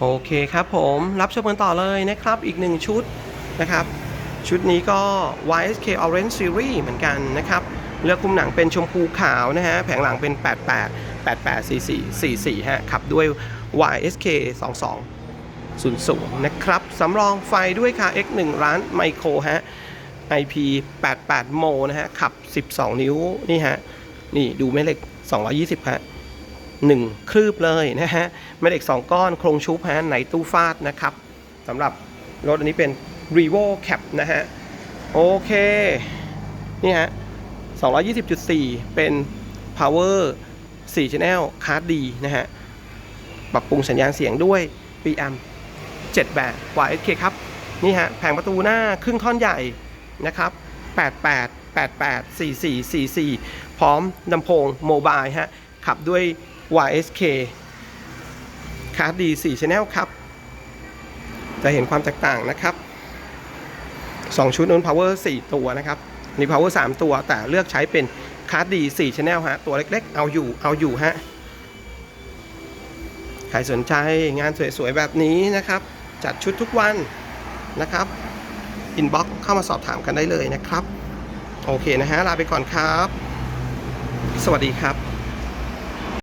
โอเคครับผมรับชมกันต่อเลยนะครับอีกหนึ่งชุดนะครับ ชุดนี้ก็ YSK Orange Series เหมือนกันนะครับ เลือกคุมหนังเป็นชมพูขาวนะฮะ แผงหลังเป็น 88 88 44 44ฮะขับด้วย YSK 22 00 นะครับ สำรองไฟด้วยค่ะ X1 ร้านไมโครฮะ IP 88 โมนะฮะ ขับ 12 นิ้ว นี่ฮะ นี่ดูแม่เหล็ก 220ฮะ หนึ่งคลืบเลยนะฮะแม่เหล็ก 2 ก้อนโครงชุบฮะไหนตู้ฟาดนะครับสำหรับรถอันนี้เป็น r e v o Cap นะฮะ โอเค นี่ฮะ 220.4 เป็น Power 4 Channel คาร์ดดีนะฮะ ปรับปรุงสัญญาณเสียงด้วย PM 7 แบบ YSK ครับ นี่ฮะ แผงประตูหน้าครึ่งท่อนใหญ่นะครับ 88 88 44 44 พร้อมลำโพงโมบายฮะ ขับด้วย YSK คาร์ดดี4 Channel ครับ จะเห็นความแตกต่างนะครับ 2 ชุดนู้น power 4 ตัวนะครับนี่ power 3 ตัวแต่เลือกใช้เป็นคาร์ดดี4 channel ฮะ ตัวเล็กๆ เอาอยู่เอาอยู่ฮะ ใครสนใจงานสวยๆ แบบนี้นะครับ จัดชุดทุกวันนะครับอินบ็อกเข้ามาสอบถามกันได้เลยนะครับ โอเคนะฮะ ลาไปก่อนครับ สวัสดีครับ